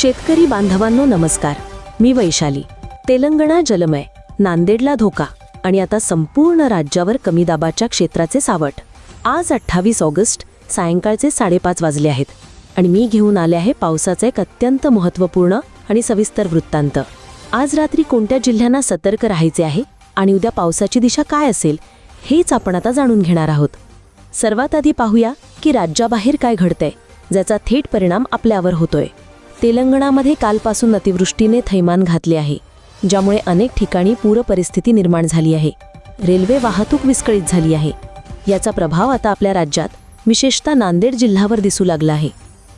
शेतकरी बांधवांनो नमस्कार. मी वैशाली. तेलंगणा जलमय. नांदेडला धोका. आणि आता संपूर्ण राज्यावर कमी दाबाच्या क्षेत्राचे सावट. आज अठ्ठावीस ऑगस्ट सायंकाळचे साडेपाच वाजले आहेत. आणि मी घेऊन आले आहे पावसाचा एक अत्यंत महत्त्वपूर्ण आणि सविस्तर वृत्तांत. आज रात्री कोणत्या जिल्ह्यांना सतर्क राहायचे आहे आणि उद्या पावसाची दिशा काय असेल हेच आपण आता जाणून घेणार आहोत. सर्वात आधी पाहूया की राज्याबाहेर काय घडतंय ज्याचा थेट परिणाम आपल्यावर होतोय. तेलंगणामध्ये कालपासून अतिवृष्टीने थैमान घातले आहे ज्यामुळे अनेक ठिकाणी पूरपरिस्थिती निर्माण झाली आहे. रेल्वे वाहतूक विस्कळीत झाली आहे. याचा प्रभाव आता आपल्या राज्यात विशेषतः नांदेड जिल्ह्यावर दिसू लागला आहे.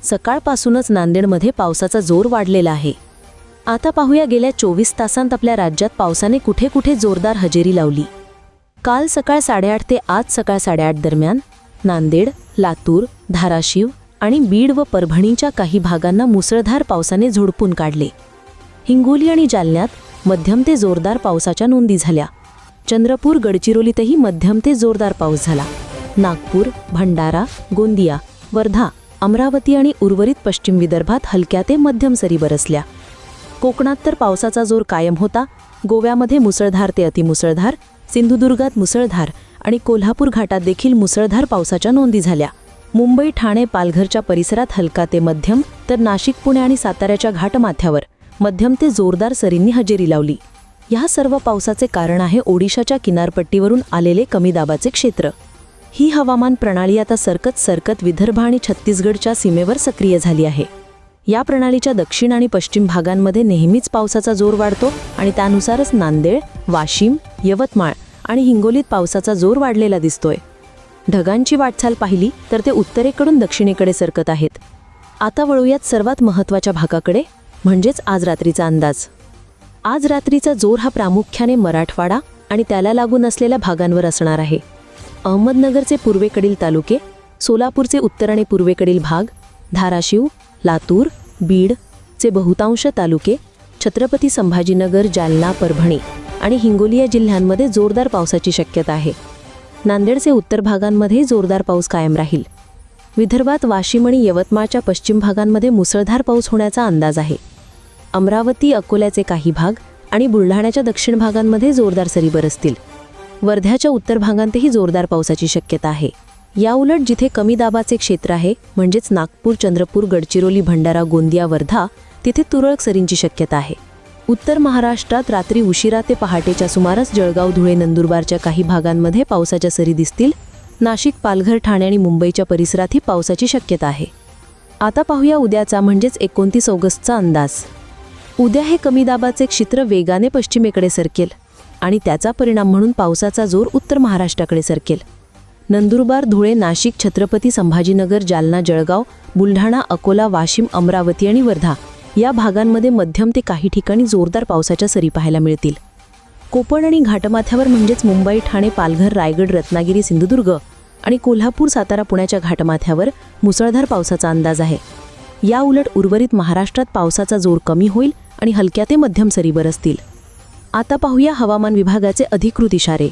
सकाळपासूनच नांदेडमध्ये पावसाचा जोर वाढलेला आहे. आता पाहूया गेल्या चोवीस तासांत आपल्या राज्यात पावसाने कुठे कुठे जोरदार हजेरी लावली. काल सकाळ साडेआठ ते आज सकाळ साडेआठ दरम्यान नांदेड लातूर धाराशिव आणि बीड व परभणीच्या काही भागांना मुसळधार पावसाने झोडपून काढले. हिंगोली आणि जालन्यात मध्यम ते जोरदार पावसाच्या नोंदी झाल्या. चंद्रपूर गडचिरोलीतही मध्यम ते जोरदार पाऊस झाला. नागपूर भंडारा गोंदिया वर्धा अमरावती आणि उर्वरित पश्चिम विदर्भात हलक्या ते मध्यम सरी बरसल्या. कोकणात तर पावसाचा जोर कायम होता. गोव्यामध्ये मुसळधार ते अतिमुसळधार सिंधुदुर्गात मुसळधार आणि कोल्हापूर घाटात देखील मुसळधार पावसाच्या नोंदी झाल्या. मुंबई ठाणे पालघरच्या परिसरात हलका ते मध्यम तर नाशिक पुणे आणि साताऱ्याच्या घाटमाथ्यावर मध्यम ते जोरदार सरींनी हजेरी लावली. या सर्व पावसाचे कारण आहे ओडिशाच्या किनारपट्टीवरून आलेले कमी दाबाचे क्षेत्र. ही हवामान प्रणाली आता सरकत सरकत विदर्भ आणि छत्तीसगडच्या सीमेवर सक्रिय झाली आहे. या प्रणालीच्या दक्षिण आणि पश्चिम भागांमध्ये नेहमीच पावसाचा जोर वाढतो आणि त्यानुसारच नांदेड वाशिम यवतमाळ आणि हिंगोलीत पावसाचा जोर वाढलेला दिसतोय. ढगांची वाटचाल पाहिली तर ते उत्तरेकडून दक्षिणेकडे सरकत आहेत. आता वळूयात सर्वात महत्त्वाच्या भागाकडे म्हणजेच आज रात्रीचा अंदाज. आज रात्रीचा जोर हा प्रामुख्याने मराठवाडा आणि त्याला लागून असलेल्या भागांवर असणार आहे. अहमदनगरचे पूर्वेकडील तालुके सोलापूरचे उत्तर आणि पूर्वेकडील भाग धाराशिव लातूर बीड चे बहुतांश तालुके छत्रपती संभाजीनगर जालना परभणी आणि हिंगोली या जिल्ह्यांमध्ये जोरदार पावसाची शक्यता आहे. नांदेडचे उत्तर भागांमध्ये जोरदार पाऊस कायम राहील. विदर्भात वाशिम आणि यवतमाळच्या पश्चिम भागांमध्ये मुसळधार पाऊस होण्याचा अंदाज आहे. अमरावती अकोल्याचे काही भाग आणि बुलढाण्याच्या दक्षिण भागांमध्ये जोरदार सरी बरसतील. वर्ध्याच्या उत्तर भागांतही जोरदार पावसाची शक्यता आहे. याउलट जिथे कमी दाबाचे क्षेत्र आहे म्हणजेच नागपूर चंद्रपूर गडचिरोली भंडारा गोंदिया वर्धा तिथे तुरळक सरींची शक्यता आहे. उत्तर महाराष्ट्रात रात्री उशिरा ते पहाटेच्या सुमारास जळगाव धुळे नंदुरबारच्या काही भागांमध्ये पावसाच्या सरी दिसतील. नाशिक पालघर ठाणे आणि मुंबईच्या परिसरातही पावसाची शक्यता आहे. आता पाहूया उद्याचा म्हणजेच एकोणतीस ऑगस्टचा अंदाज. उद्या हे कमी दाबाचे क्षेत्र वेगाने पश्चिमेकडे सरकेल आणि त्याचा परिणाम म्हणून पावसाचा जोर उत्तर महाराष्ट्राकडे सरकेल. नंदुरबार धुळे नाशिक छत्रपती संभाजीनगर जालना जळगाव बुलढाणा अकोला वाशिम अमरावती आणि वर्धा या भागांमध्ये मध्यम ते काही ठिकाणी जोरदार पावसाच्या सरी पाहायला मिळतील. कोकण आणि घाटमाथ्यावर म्हणजेच मुंबई ठाणे पालघर रायगड रत्नागिरी सिंधुदुर्ग आणि कोल्हापूर सातारा पुण्याच्या घाटमाथ्यावर मुसळधार पावसाचा अंदाज आहे. या उलट उर्वरित महाराष्ट्रात पावसाचा जोर कमी होईल आणि हलक्या ते मध्यम सरी बरसतील. आता पाहूया हवामान विभागाचे अधिकृत इशारे.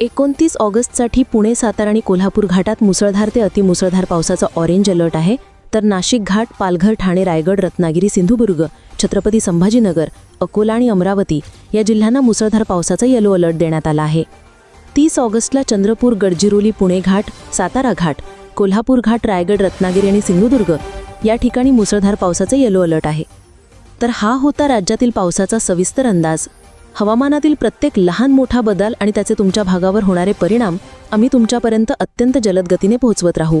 एकोणतीस ऑगस्टसाठी पुणे सातारा आणि कोल्हापूर घाटात मुसळधार ते अतिमुसळधार पावसाचा ऑरेंज अलर्ट आहे. तर नाशिक घाट पालघर ठाणे रायगड रत्नागिरी सिंधुदुर्ग छत्रपती संभाजीनगर अकोला आणि अमरावती या जिल्ह्यांना मुसळधार पावसाचा येलो अलर्ट देण्यात आला आहे. तीस ऑगस्टला चंद्रपूर गडचिरोली पुणे घाट सातारा घाट कोल्हापूर घाट रायगड रत्नागिरी आणि सिंधुदुर्ग या ठिकाणी मुसळधार पावसाचा येलो अलर्ट आहे. तर हा होता राज्यातील पावसाचा सविस्तर अंदाज. हवामानातील प्रत्येक लहान मोठा बदल आणि त्याचे तुमच्या भागावर होणारे परिणाम आम्ही तुमच्यापर्यंत अत्यंत जलद गतीने पोहोचवत राहू.